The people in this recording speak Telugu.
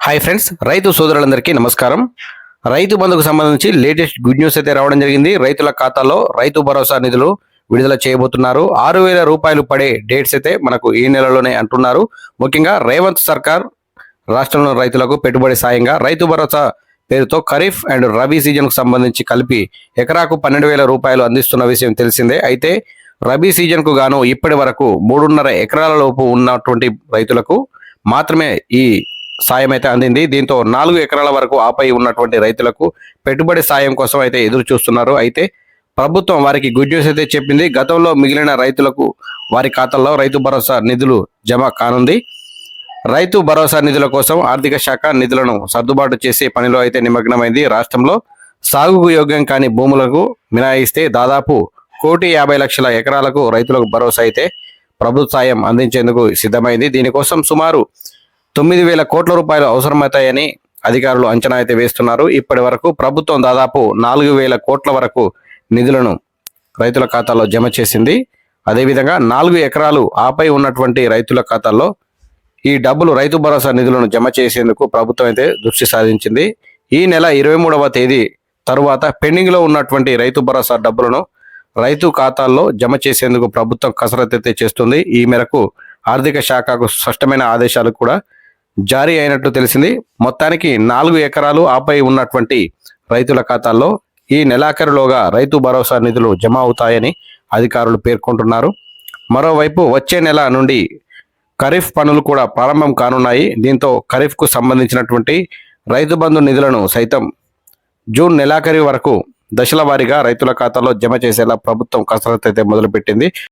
హాయ్ ఫ్రెండ్స్ రైతు సోదరులందరికీ నమస్కారం. రైతు బంధుకు సంబంధించి లేటెస్ట్ గుడ్ న్యూస్ అయితే రావడం జరిగింది. రైతుల ఖాతాలో రైతు భరోసా నిధులు విడుదల చేయబోతున్నారు. ఆరు వేల రూపాయలు పడే డేట్స్ అయితే మనకు ఈ నెలలోనే అంటున్నారు. ముఖ్యంగా రేవంత్ సర్కార్ రాష్ట్రంలో రైతులకు పెట్టుబడి సాయంగా రైతు భరోసా పేరుతో ఖరీఫ్ అండ్ రబీ సీజన్కు సంబంధించి కలిపి ఎకరాకు పన్నెండు వేల రూపాయలు అందిస్తున్న విషయం తెలిసిందే. అయితే రబీ సీజన్కు గాను ఇప్పటి వరకు మూడున్నర ఎకరాల లోపు ఉన్నటువంటి రైతులకు మాత్రమే ఈ సాయం అయితే అందింది. దీంతో నాలుగు ఎకరాల వరకు ఆపై ఉన్నటువంటి రైతులకు పెట్టుబడి సాయం కోసం అయితే ఎదురు చూస్తున్నారు. అయితే ప్రభుత్వం వారికి గుడ్ న్యూస్ అయితే చెప్పింది. గతంలో మిగిలిన రైతులకు వారి ఖాతాల్లో రైతు భరోసా నిధులు జమ కానుంది. రైతు భరోసా నిధుల కోసం ఆర్థిక శాఖ నిధులను సర్దుబాటు చేసే పనిలో అయితే నిమగ్నమైంది. రాష్ట్రంలో సాగుకు యోగ్యం కాని భూములకు మినహాయిస్తే దాదాపు కోటి యాభై లక్షల ఎకరాలకు రైతులకు భరోసా అయితే ప్రభుత్వ సాయం అందించేందుకు సిద్ధమైంది. దీనికోసం సుమారు తొమ్మిది వేల కోట్ల రూపాయలు అవసరమవుతాయని అధికారులు అంచనా అయితే వేస్తున్నారు. ఇప్పటి వరకు ప్రభుత్వం దాదాపు నాలుగు వేల కోట్ల వరకు నిధులను రైతుల ఖాతాలో జమ చేసింది. అదేవిధంగా నాలుగు ఎకరాలు ఆపై ఉన్నటువంటి రైతుల ఖాతాల్లో ఈ డబ్బులు రైతు భరోసా నిధులను జమ చేసేందుకు ప్రభుత్వం అయితే దృష్టి సాధించింది ఈ నెల ఇరవై మూడవ తేదీ తరువాత పెండింగ్లో ఉన్నటువంటి రైతు భరోసా డబ్బులను రైతు ఖాతాల్లో జమ చేసేందుకు ప్రభుత్వం కసరత్తు అయితే చేస్తుంది. ఈ మేరకు ఆర్థిక శాఖకు స్పష్టమైన ఆదేశాలు కూడా జారీ అయినట్టు తెలిసింది. మొత్తానికి నాలుగు ఎకరాలు ఆపై ఉన్నటువంటి రైతుల ఖాతాల్లో ఈ నెలాఖరులోగా రైతు భరోసా నిధులు జమ అవుతాయని అధికారులు పేర్కొంటున్నారు. మరోవైపు వచ్చే నెల నుండి ఖరీఫ్ పనులు కూడా ప్రారంభం కానున్నాయి. దీంతో ఖరీఫ్కు సంబంధించినటువంటి రైతు బంధు నిధులను సైతం జూన్ నెలాఖరి వరకు దశల వారీగా రైతుల ఖాతాలో జమ చేసేలా ప్రభుత్వం కసరత్తు అయితే మొదలుపెట్టింది.